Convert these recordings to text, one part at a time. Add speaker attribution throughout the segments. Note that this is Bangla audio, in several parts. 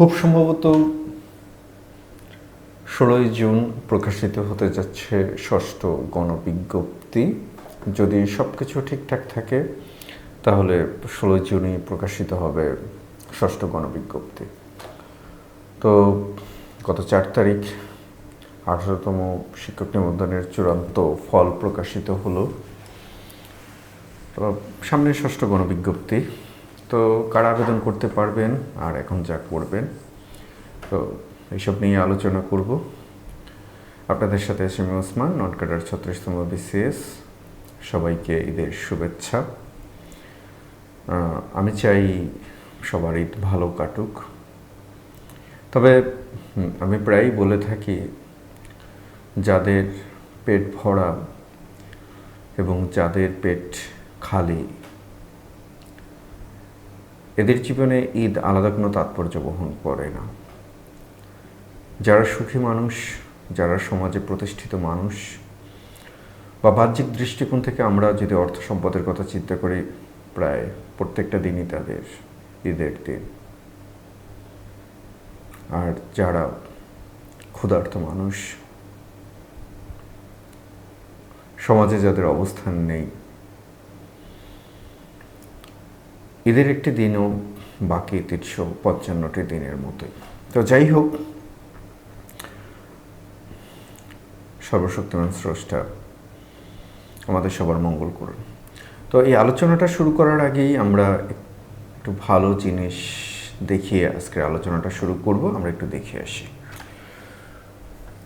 Speaker 1: খুব সম্ভবত ষোলোই জুন প্রকাশিত হতে যাচ্ছে ষষ্ঠ গণবিজ্ঞপ্তি। যদি সব কিছু ঠিকঠাক থাকে, তাহলে ষোলোই জুনই প্রকাশিত হবে ষষ্ঠ গণবিজ্ঞপ্তি। তো গত চার তারিখ আঠারোতম শিক্ষক নিবন্ধনের চূড়ান্ত ফল প্রকাশিত হলো। সামনে ষষ্ঠ গণবিজ্ঞপ্তি। তো কারা আবেদন করতে পারবেন আর এখন যা করবেন। তো এইসব নিয়ে আলোচনা করব। আপনাদের সাথে এস এম ওসমান নন কাটার ছত্রিশতম বিসিএস। সবাইকে ঈদের শুভেচ্ছা। আমি চাই সবার ঈদ ভালো কাটুক। তবে আমি প্রায়ই বলে থাকি, যাদের পেট ভরা এবং যাদের পেট খালি এদের জীবনে ঈদ আলাদা কোনো তাৎপর্য বহন করে না। যারা সুখী মানুষ, যারা সমাজে প্রতিষ্ঠিত মানুষ, বা বাহ্যিক দৃষ্টিকোণ থেকে আমরা যদি অর্থ সম্পদের কথা চিন্তা করি, প্রায় প্রত্যেকটা দিনই তাদের ঈদের দিন। আর যারা ক্ষুধার্ত মানুষ, সমাজে যাদের অবস্থান নেই ঈদের একটি দিনও বাকি তিনশো পঞ্চান্নটি দিনের মতোই। তো যাই হোক, সর্বশক্তিমান স্রষ্টা আমাদের সবার মঙ্গল করুন। তো এই আলোচনাটা শুরু করার আগেই আমরা একটু ভালো জিনিস দেখিয়ে আজকের আলোচনাটা শুরু করব, আমরা একটু দেখে আসি।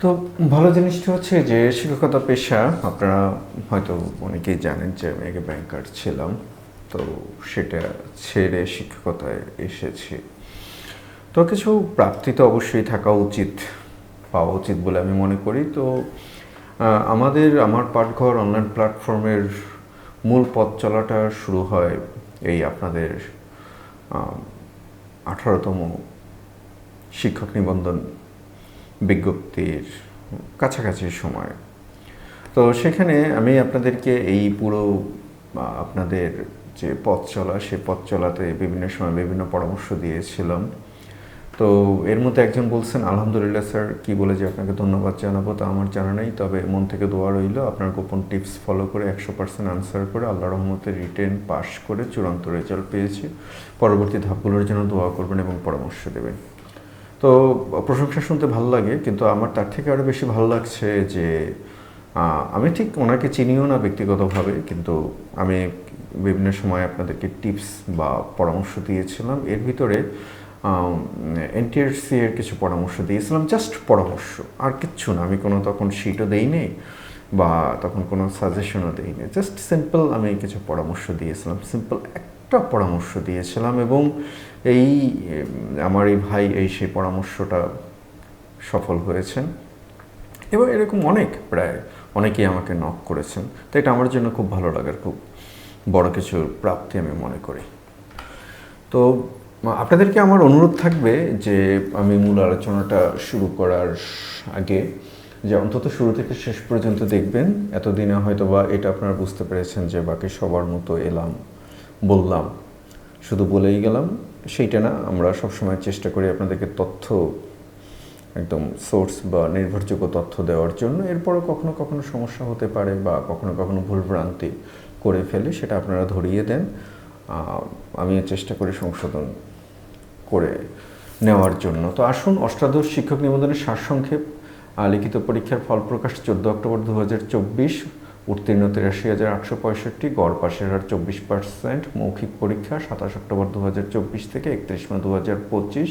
Speaker 1: তো ভালো জিনিসটা হচ্ছে যে, শিক্ষকতা পেশা, আপনারা হয়তো অনেকেই জানেন যে আমি আগে ব্যাংকার ছিলাম। তো সেটা ছেড়ে শিক্ষকতায় এসেছি। তো কিছু প্রাপ্তি তো অবশ্যই থাকা উচিত, পাওয়া উচিত বলে আমি মনে করি। তো আমাদের, আমার পাঠঘর অনলাইন প্ল্যাটফর্মের মূল পথ চলাটা শুরু হয় এই আপনাদের আঠারোতম শিক্ষক নিবন্ধন বিজ্ঞপ্তির কাছাকাছি সময়। তো সেখানে আমি আপনাদেরকে এই পুরো আপনাদের যে পথ চলা, সে পথ চলাতে বিভিন্ন সময় বিভিন্ন পরামর্শ দিয়েছিলাম। তো এর মধ্যে একজন বলছেন, আলহামদুলিল্লাহ স্যার, কি বলে যে আপনাকে ধন্যবাদ জানাব তা আমার জানা নেই, তবে মন থেকে দোয়া রইল, আপনার গোপন টিপস ফলো করে একশো পার্সেন্ট আনসার করে আল্লাহ রহমতে রিটেন পাস করে চূড়ান্ত রেজাল্ট পেয়েছি। পরবর্তী ধাপগুলোর জন্য দোয়া করবেন এবং পরামর্শ দেবেন। তো প্রশংসা শুনতে ভালো লাগে, কিন্তু আমার তার থেকে আরও বেশি ভালো লাগছে যে আমি ঠিক ওনাকে চিনিও না ব্যক্তিগতভাবে, কিন্তু আমি বিভিন্ন সময় আপনাদেরকে টিপস বা পরামর্শ দিয়েছিলাম। এর ভিতরে এনটিআরসি এর কিছু পরামর্শ দিয়েছিলাম জাস্ট পরামর্শ, আর কিচ্ছু না। আমি কোনো তখন শিটও দেই নেই বা তখন কোনো সাজেশনও দেই নেই জাস্ট সিম্পল আমি কিছু পরামর্শ দিয়েছিলাম সিম্পল একটা পরামর্শ দিয়েছিলাম এবং এই, আমার এই ভাই এই সেই পরামর্শটা সফল হয়েছেন। এবং এরকম অনেক, প্রায় অনেকেই আমাকে নক করেছেন। তো এটা আমার জন্য খুব ভালো লাগার, খুব বড় কিছু প্রাপ্তি আমি মনে করি। তো আপনাদেরকে আমার অনুরোধ থাকবে যে আমি মূল আলোচনাটা শুরু করার আগে যে অন্তত শুরু থেকে শেষ পর্যন্ত দেখবেন। এতদিনে হয়তো বা এটা আপনারা বুঝতে পেরেছেন যে বাকি সবার মতো এলাম, বললাম, শুধু বলেই গেলাম। সেইটা না, আমরা সবসময় চেষ্টা করি আপনাদেরকে তথ্য, একদম সোর্স বা নির্ভরযোগ্য তথ্য দেওয়ার জন্য। এরপরও কখনো কখনো সমস্যা হতে পারে বা কখনো কখনো ভুলভ্রান্তি করে ফেলে, সেটা আপনারা ধরিয়ে দেন। আমি চেষ্টা করি সংশোধন করে নেওয়ার জন্য। তো আসুন, অষ্টাদশ শিক্ষক নিবন্ধনের সারসংক্ষেপ লিখিত পরীক্ষার ফল প্রকাশ চোদ্দ অক্টোবর দু হাজার চব্বিশ, উত্তীর্ণ তিরাশি হাজার আটশো পঁয়ষট্টি, গড় পাশের হার চব্বিশ পার্সেন্ট, মৌখিক পরীক্ষা সাতাশ অক্টোবর দু হাজার চব্বিশ থেকে একত্রিশ মে দু হাজার পঁচিশ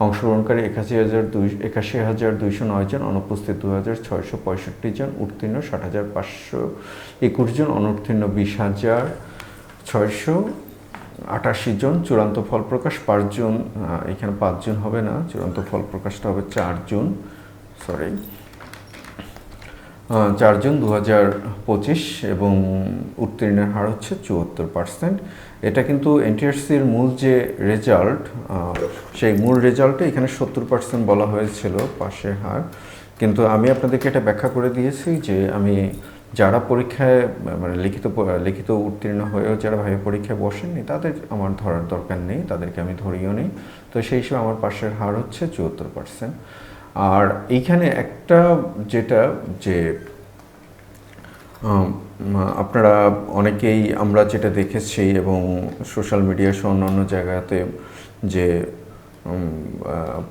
Speaker 1: অংশগ্রহণকারী একাশি হাজার দুই একাশি হাজার দুইশো নয় জন অনুপস্থিত দু হাজার ছয়শো পঁয়ষট্টি জন উত্তীর্ণ ষাট হাজার পাঁচশো একুশ জন অনুত্তীর্ণ বিশ হাজার ছয়শো আটাশি জন চূড়ান্ত ফল প্রকাশ পাঁচজন আহ, এখানে পাঁচজন হবে না চূড়ান্ত ফল প্রকাশটা হবে চারজন সরি চারজন দু হাজার পঁচিশ এবং উত্তীর্ণের হার হচ্ছে চুয়াত্তর পার্সেন্ট এটা কিন্তু এনটিআরসির মূল যে রেজাল্ট সেই মূল রেজাল্টে এখানে সত্তর পার্সেন্ট বলা হয়েছিল পাশের হার। কিন্তু আমি আপনাদেরকে এটা ব্যাখ্যা করে দিয়েছি যে আমি যারা পরীক্ষায় মানে লিখিত লিখিত উত্তীর্ণ হয়েও যারা ভাইবা পরীক্ষায় বসেননি, তাদের আমার ধরার দরকার নেই, তাদেরকে আমি ধরিও নেই। তো সেই হিসেবে আমার পাশের হার হচ্ছে চুয়াত্তর পার্সেন্ট আর এইখানে একটা যেটা যে আপনারা অনেকেই আমরা যেটা দেখেছি এবং সোশ্যাল মিডিয়া সহ অন্যান্য জায়গাতে যে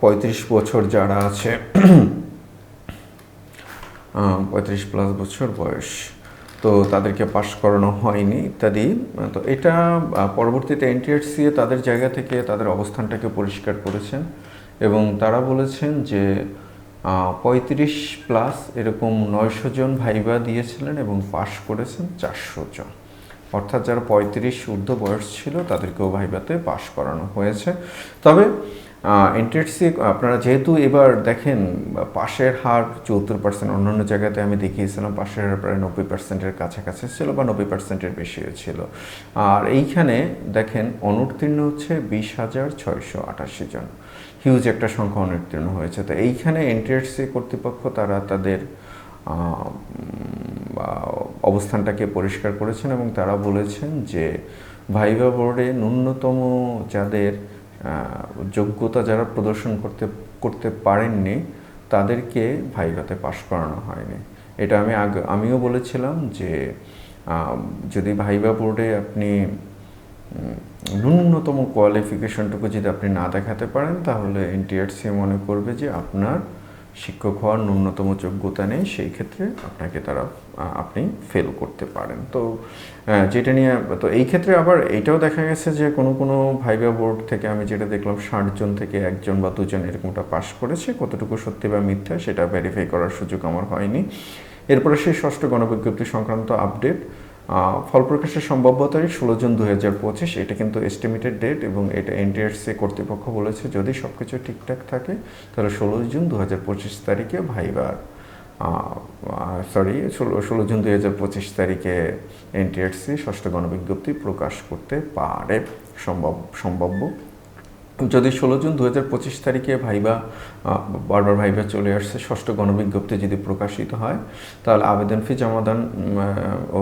Speaker 1: পঁয়ত্রিশ বছর যারা আছে পঁয়ত্রিশ প্লাস বছর বয়স, তো তাদেরকে পাশ করানো হয়নি ইত্যাদি। তো এটা পরবর্তীতে এনটিআরসি তাদের জায়গা থেকে তাদের অবস্থানটাকে পরিষ্কার করেছেন। এবং তারা বলেছেন যে পঁয়ত্রিশ প্লাস এরকম নয়শো জন ভাইবা দিয়েছিলেন এবং পাশ করেছেন চারশো জন। অর্থাৎ যারা পঁয়ত্রিশ ঊর্ধ্ব বয়স ছিল, তাদেরকেও ভাইভাতে পাশ করানো হয়েছে। তবে এনটিএসসি আপনারা যেহেতু এবার দেখেন, পাশের হার চৌত্তর পার্সেন্ট, অন্যান্য জায়গাতে আমি দেখিয়েছিলাম, পাশের হার প্রায় নব্বই পার্সেন্টের কাছাকাছি ছিল বা নব্বই পার্সেন্টের বেশিও ছিল। আর এইখানে দেখেন, অনুত্তীর্ণ হচ্ছে বিশ হাজার ছয়শো আটাশি জন। হিউজ একটা সংখ্যা অনুত্তীর্ণ হয়েছে। তো এইখানে এনটিএসসি কর্তৃপক্ষ তারা তাদের অবস্থানটাকে পরিষ্কার করেছেন এবং তারা বলেছেন যে ভাইবা বোর্ডে ন্যূনতম যাদের যোগ্যতা যারা প্রদর্শন করতে করতে পারেননি, তাদেরকে ভাইভাতে পাশ করানো হয়নি। এটা আমি আগে, আমিও বলেছিলাম যে যদি ভাইবা বোর্ডে আপনি ন্যূনতম কোয়ালিফিকেশনটুকু যদি আপনি না দেখাতে পারেন, তাহলে এনটিআরসি মনে করবে যে আপনার শিক্ষক হওয়ার ন্যূনতম যোগ্যতা নেই, সেই ক্ষেত্রে আপনাকে তারা আপনি ফেল করতে পারেন। তো যেটা নিয়ে, তো এই ক্ষেত্রে আবার এইটাও দেখা গেছে যে কোনো কোনো ভাইবা বোর্ড থেকে আমি যেটা দেখলাম ষাটজন থেকে একজন বা দুজন এরকমটা পাশ করেছে, কতটুকু সত্যি বা মিথ্যা সেটা ভেরিফাই করার সুযোগ আমার হয়নি। এরপরে সেই ষষ্ঠ গণবিজ্ঞপ্তি সংক্রান্ত আপডেট ফল প্রকাশের সম্ভাব্য তারিখ ষোলো জুন দু হাজার পঁচিশ। এটা কিন্তু এস্টিমেটেড ডেট এবং এটা এনটিআরসি কর্তৃপক্ষ বলেছে, যদি সব কিছু ঠিকঠাক থাকে, তাহলে ষোলো জুন দু হাজার পঁচিশ তারিখে ভাইবার সরি ষোলো ষোলো জুন দুই হাজার পঁচিশ তারিখে এনটিআরসি ষষ্ঠ গণবিজ্ঞপ্তি প্রকাশ করতে পারে। সম্ভব, সম্ভাব্য। যদি ষোলো জুন দু হাজার পঁচিশ তারিখে ভাইবা বারবার ভাইবা চলে আসছে, ষষ্ঠ গণবিজ্ঞপ্তি যদি প্রকাশিত হয়, তাহলে আবেদন ফি জমাদান ও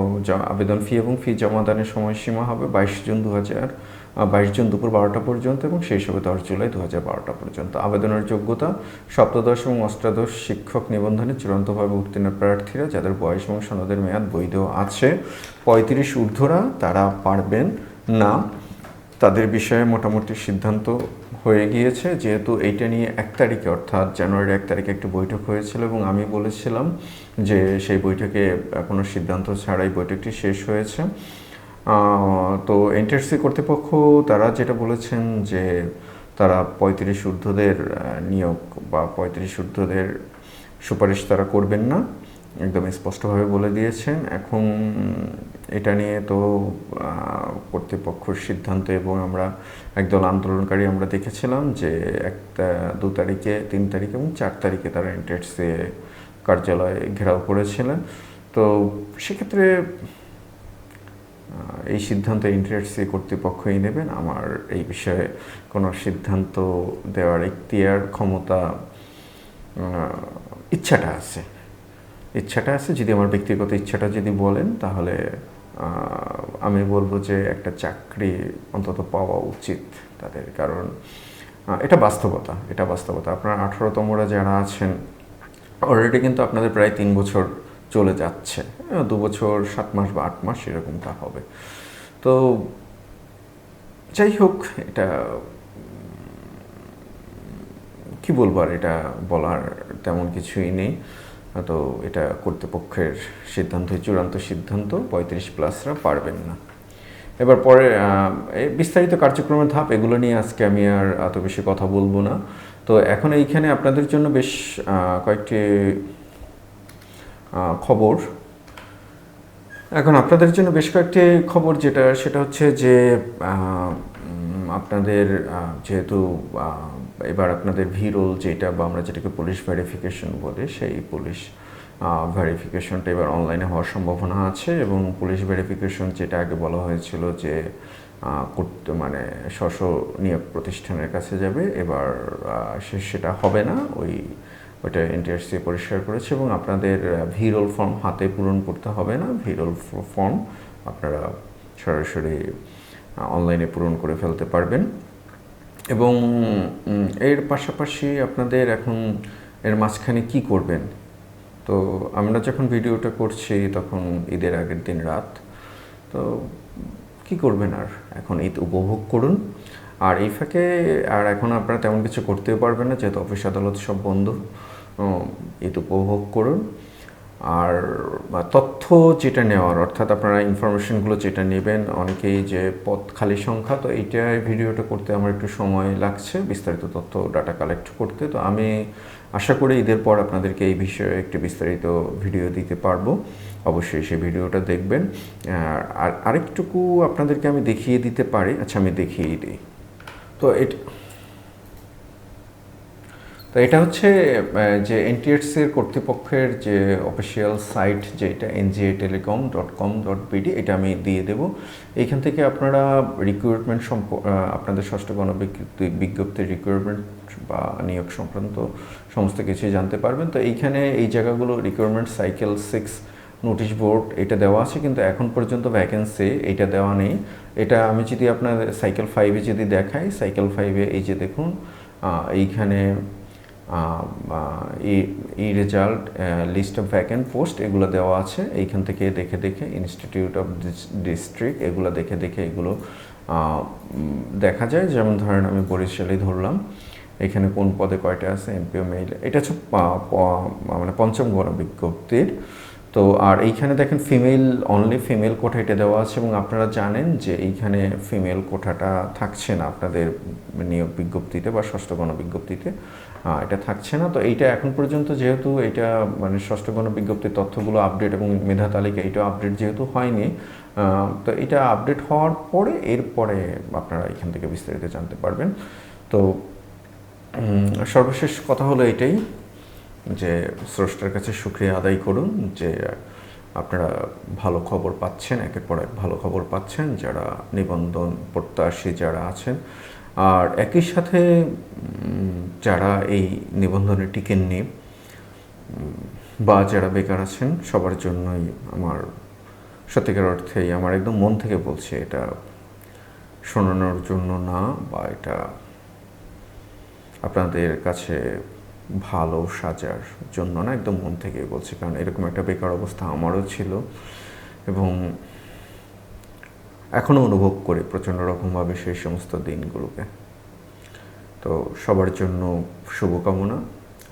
Speaker 1: আবেদন ফি এবং ফি জমাদানের সময়সীমা হবে বাইশ জুন দু হাজার বাইশ জুন দুপুর বারোটা পর্যন্ত এবং শেষ হবে দশ জুলাই দু হাজার বারোটা পর্যন্ত। আবেদনের যোগ্যতা, সপ্তদশ এবং অষ্টাদশ শিক্ষক নিবন্ধনে চূড়ান্তভাবে উত্তীর্ণ প্রার্থীরা যাদের বয়স এবং সনদের মেয়াদ বৈধ আছে, পঁয়ত্রিশ ঊর্ধ্বরা তারা পারবেন না তাদের বিষয়ে মোটামুটি সিদ্ধান্ত হয়ে গিয়েছে, যেহেতু এইটা নিয়ে এক তারিখে, অর্থাৎ জানুয়ারির এক তারিখে একটি বৈঠক হয়েছিল এবং আমি বলেছিলাম যে সেই বৈঠকে কোনো সিদ্ধান্ত ছাড়াই বৈঠকটি শেষ হয়েছে। তো এনটিএসসি কর্তৃপক্ষ, তারা যেটা বলেছেন যে তারা পঁয়ত্রিশ ঊর্ধ্বদের নিয়োগ বা পঁয়ত্রিশ ঊর্ধ্বদের সুপারিশ তারা করবেন না। একদম স্পষ্টভাবে বলে দিয়েছেন। এখন এটা নিয়ে তো কর্তৃপক্ষের সিদ্ধান্ত এবং আমরা একদল আন্দোলনকারী আমরা দেখেছিলাম যে একটা দু তারিখে, তিন তারিখে এবং চার তারিখে তারা এনটিএসসি কার্যালয়ে ঘেরাও করেছিলেন। তো সেক্ষেত্রে এই সিদ্ধান্ত ইন্টারসি কর্তৃপক্ষই নেবেন। আমার এই বিষয়ে কোনো সিদ্ধান্ত দেওয়ার ইখতিয়ার ক্ষমতা ইচ্ছাটা আছে। ইচ্ছাটা আছে, যদি আমার ব্যক্তিগত ইচ্ছাটা যদি বলেন, তাহলে আমি বলব যে একটা চাকরি অন্তত পাওয়া উচিত তাদের। কারণ এটা বাস্তবতা এটা বাস্তবতা। আপনার আঠারোতমরা যারা আছেন অলরেডি কিন্তু আপনাদের প্রায় তিন বছর চলে যাচ্ছে। দু বছর, সাত মাস বা আট মাস এরকমটা হবে। তো, যাই হোক, এটা, কি বলব আর এটা বলার তেমন কিছুই নেই। তো এটা কর্তৃপক্ষের সিদ্ধান্ত চূড়ান্ত সিদ্ধান্ত, পঁয়ত্রিশ প্লাসরা পারবেন না। এবার পরে বিস্তারিত কার্যক্রমের ধাপ এগুলো নিয়ে আজকে আমি আর এত বেশি কথা বলব না। তো এখন এইখানে আপনাদের জন্য বেশ কয়েকটি খবর। এখন আপনাদের জন্য বেশ কয়েকটি খবর যেটা, সেটা হচ্ছে যে আপনাদের যেহেতু এবার আপনাদের ভি রোল যেটা বা আমরা যেটাকে পুলিশ ভেরিফিকেশন বলি, সেই পুলিশ ভেরিফিকেশনটা এবার অনলাইনে হওয়ার সম্ভাবনা আছে এবং পুলিশ ভেরিফিকেশন যেটা আগে বলা হয়েছিল যে করতে মানে স্ব নিয়োগ প্রতিষ্ঠানের কাছে যাবে, এবার সে, সেটা হবে না। ওই, ওইটা এনটিআরসি পরিষ্কার করেছে এবং আপনাদের ভিরোল ফর্ম হাতে পূরণ করতে হবে না। ভিরোল ফর্ম আপনারা সরাসরি অনলাইনে পূরণ করে ফেলতে পারবেন। এবং এর পাশাপাশি আপনাদের এখন এর মাঝখানে কি করবেন? তো আমরা যখন ভিডিওটা করছি তখন ঈদের আগের দিন রাত, তো কি করবেন আর? এখন ঈদ উপভোগ করুন। আর এই ফাঁকে, আর এখন আপনারা তেমন কিছু করতেও পারবেন না, যেহেতু অফিস আদালত সব বন্ধ ঈদ উপভোগ করুন। আর তথ্য যেটা নেওয়ার, অর্থাৎ আপনারা ইনফরমেশনগুলো যেটা নেবেন, অনেকেই যে পথ খালি সংখ্যা, তো এইটা ভিডিওটা করতে আমার একটু সময় লাগছে, বিস্তারিত তথ্য ডাটা কালেক্ট করতে, তো আমি আশা করি ঈদের পর আপনাদেরকে এই বিষয়ে একটি বিস্তারিত ভিডিও দিতে পারব। অবশ্যই সেই ভিডিওটা দেখবেন। আর আর আরেকটুকু আপনাদেরকে আমি দেখিয়ে দিতে পারি। আচ্ছা আমি দেখিয়ে দিই। তো এটা তো এটা হচ্ছে যে এনটিএসসির কর্তৃপক্ষের যে অফিসিয়াল সাইট যেটা NGA telecom dot com dot BD এটা আমি দিয়ে দেব। এইখান থেকে আপনারা রিক্রুটমেন্ট সম্প আপনাদের ষষ্ঠ গণবিজ্ঞপ্তি, বিজ্ঞপ্তির রিক্রুটমেন্ট বা নিয়োগ সংক্রান্ত সমস্ত কিছুই জানতে পারবেন। তো এইখানে এই জায়গাগুলো recruitment cycle six notice board এটা দেওয়া আছে, কিন্তু এখন পর্যন্ত ভ্যাকেন্সি এটা দেওয়া নেই। এটা আমি যদি আপনার সাইকেল ফাইভে যদি দেখাই সাইকেল ফাইভে এই যে দেখুন এইখানে ই result list of vacant post এগুলো দেওয়া আছে। এইখান থেকে দেখে দেখে ইনস্টিটিউট অফ ডিস্ট্রিক্ট এগুলো দেখে দেখে এগুলো দেখা যায়। যেমন ধরেন আমি বরিশালই ধরলাম। এখানে কোন পদে কয়টা আছে? এমপিও মেইল এটা হচ্ছে মানে পঞ্চম গণ বিজ্ঞপ্তির। তো আর এইখানে দেখেন ফিমেল অনলি ফিমেল কোঠা এটা দেওয়া আছে এবং আপনারা জানেন যে এইখানে ফিমেল কোঠাটা থাকছে না আপনাদের নিয়োগ বিজ্ঞপ্তিতে বা ষষ্ঠ গণ বিজ্ঞপ্তিতে। এটা থাকছে না। তো এইটা এখন পর্যন্ত যেহেতু এটা মানে ষষ্ঠ গণ বিজ্ঞপ্তির তথ্যগুলো আপডেট এবং মেধা তালিকা এটা আপডেট যেহেতু হয়নি তো এটা আপডেট হওয়ার পরে এরপরে আপনারা এখান থেকে বিস্তারিত জানতে পারবেন। তো সর্বশেষ কথা হলো এটাই। যে স্রষ্টার কাছে সুক্রিয়া আদায় করুন যে আপনারা ভালো খবর পাচ্ছেন, একের পর এক ভালো খবর পাচ্ছেন, যারা নিবন্ধন প্রত্যাশী যারা আছেন। আর একই সাথে যারা এই নিবন্ধনে টিকেননি বা যারা বেকার আছেন, সবার জন্যই আমার, সত্যিকার অর্থেই আমার একদম মন থেকে বলছি এটা শোনানোর জন্য না, বা এটা আপনাদের কাছে ভালো সাজার জন্য না, একদম মন থেকে বলছি। কারণ এরকম একটা বেকার অবস্থা আমারও ছিল এবং এখনও অনুভব করি প্রচণ্ড রকমভাবে সেই সমস্ত দিনগুলোকে। তো সবার জন্য শুভকামনা,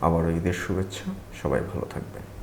Speaker 1: আবারও ঈদের শুভেচ্ছা, সবাই ভালো থাকবেন।